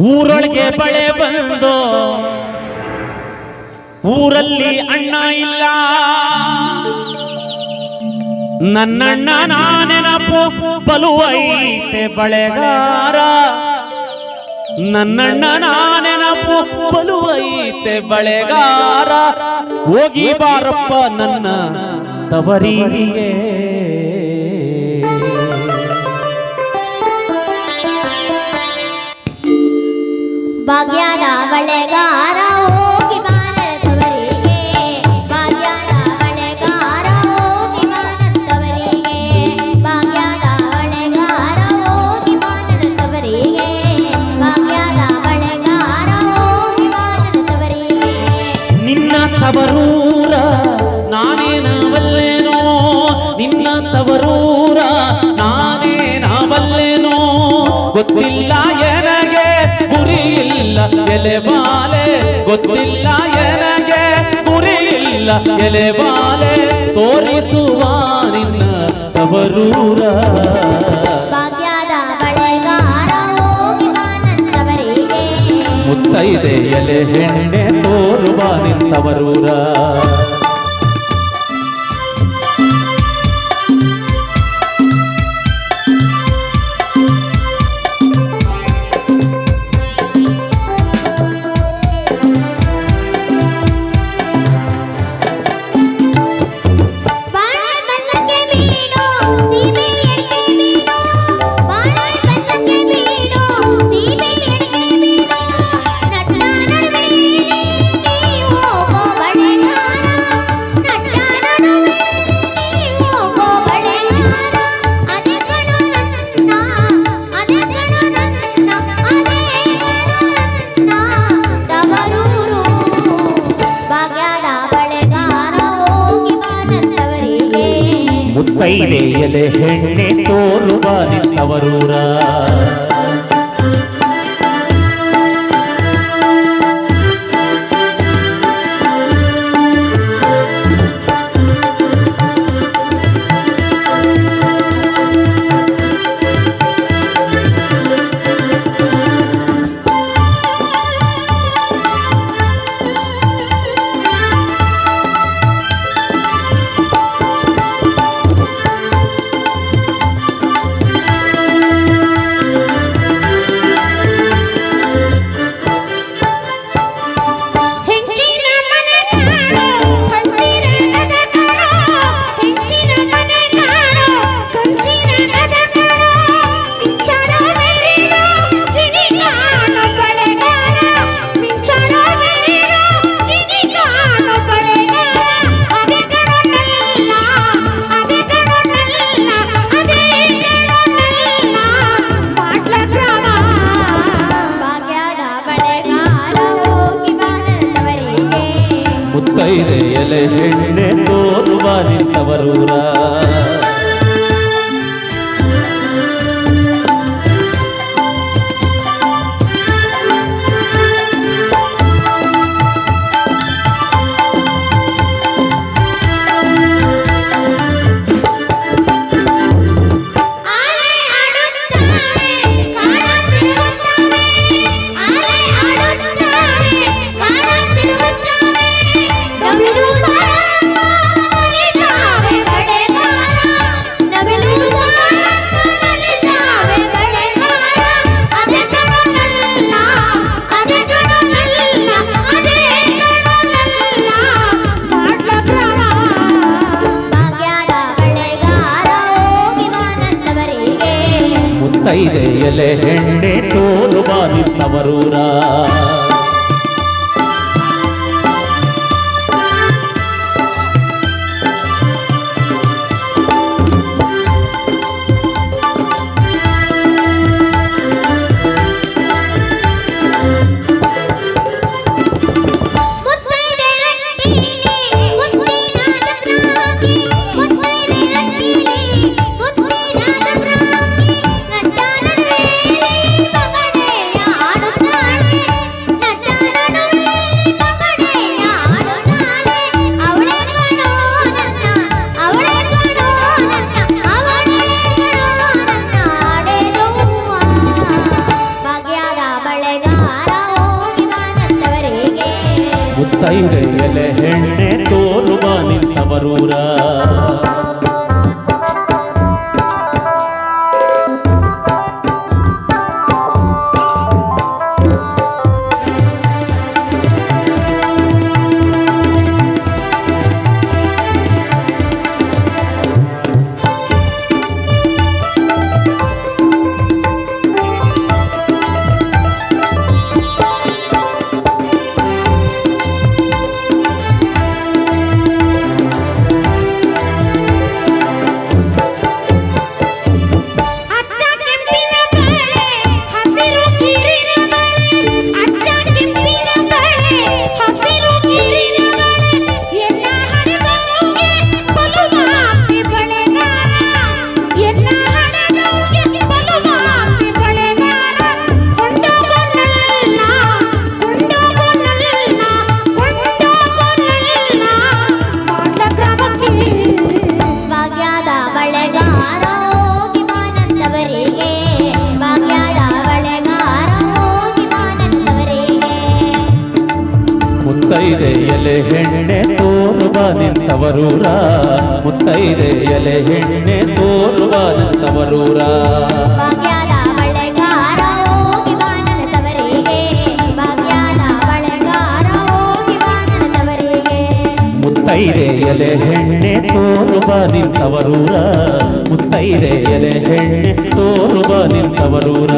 ಊರೊಳಗೆ ಬಳೆ ಬಂದು? ಊರಲ್ಲಿ ಅಣ್ಣ ಇಲ್ಲ. ನನ್ನಣ್ಣ ನಾನೆನಪು? ಬಲುವೈತೆ ಬಳೆಗಾರ. ನನ್ನಣ್ಣ ನಾನೆನಪು? ಬಲುವೈತೆ ಬಳೆಗಾರ. ಹೋಗಿ ಬಾರಪ್ಪ ನನ್ನ ತವರಿಗೆ ಭಾಗ್ಯದ ಬಳೆಗಾರ ಹೋಗಿ ಬಾರದವರಿಗೆ ಭಾಗ್ಯದ ಬಳೆಗಾರ ಹೋಗಿ ಬಾರದವರಿಗೆ ಭಾಗ್ಯದ ಬಳೆಗಾರ ಹೋಗಿ ಬಾರದವರಿಗೆ ಭಾಗ್ಯದ ಬಳೆಗಾರ ಹೋಗಿ ಬಾರದವರಿಗೆ ನಿನ್ನ ತವರೂರ ನಾನೇ ನಾವಲ್ಲೇನೋ. ನಿನ್ನ ತವರೂರ ನಾನೇ ನಾವಲ್ಲೇನೋ. ಗೊತ್ತಿಲ್ಲ ಎಲೆಬಾಲೆ ಗೊತ್ತಿಲ್ಲ ಎನಗೆ ಗುರಿ ಇಲ್ಲ ಎಲೆಬಾಲೆ ತೋರಿಸುವ ನಿನ್ನ ತವರೂರ. ಭಾಗ್ಯದ ಬಳೆಗಾರ ಮುತ್ತೈದೆ ಎಲೆ ಹೆಣ್ಣೆ ತೋರುವ ನಿನ್ನ ಬಾಳೆ ಮುತ್ತೈದೆ ಎಲೆ ಹೆಣ್ಣೆ ತೋರುವ ನಿಂತವರೂರ ನಿಂತವರೂರ ಮುತ್ತೈದೆ ಎಲೆ ಹೆಣ್ಣೆ ತೋರುವ ನಿಂತವರೂರ ಎಲೆ ಹೆಣ್ಣೆ ತೋರುವ ನಿಂತವರೂರ ಮುತ್ತೈದೆ ಎಲೆ ಹೆಣ್ಣೆ ತೋರುವ ನಿಂತವರೂರ. ಮುತ್ತೈದೆ ಎಲೆ ಹೆಣ್ಣೆ ತೋರುವ ನಿಂತವರೂರ. ಮುತ್ತೈದೆ ಎಲೆ ಹೆಣ್ಣೆ ತೋರುವ ನಿಂತವರೂರ. ಮುತ್ತೈದೆ ಎಲೆ ಹೆಣ್ಣೆ ತೋರುವ ನಿಂತವರೂರ.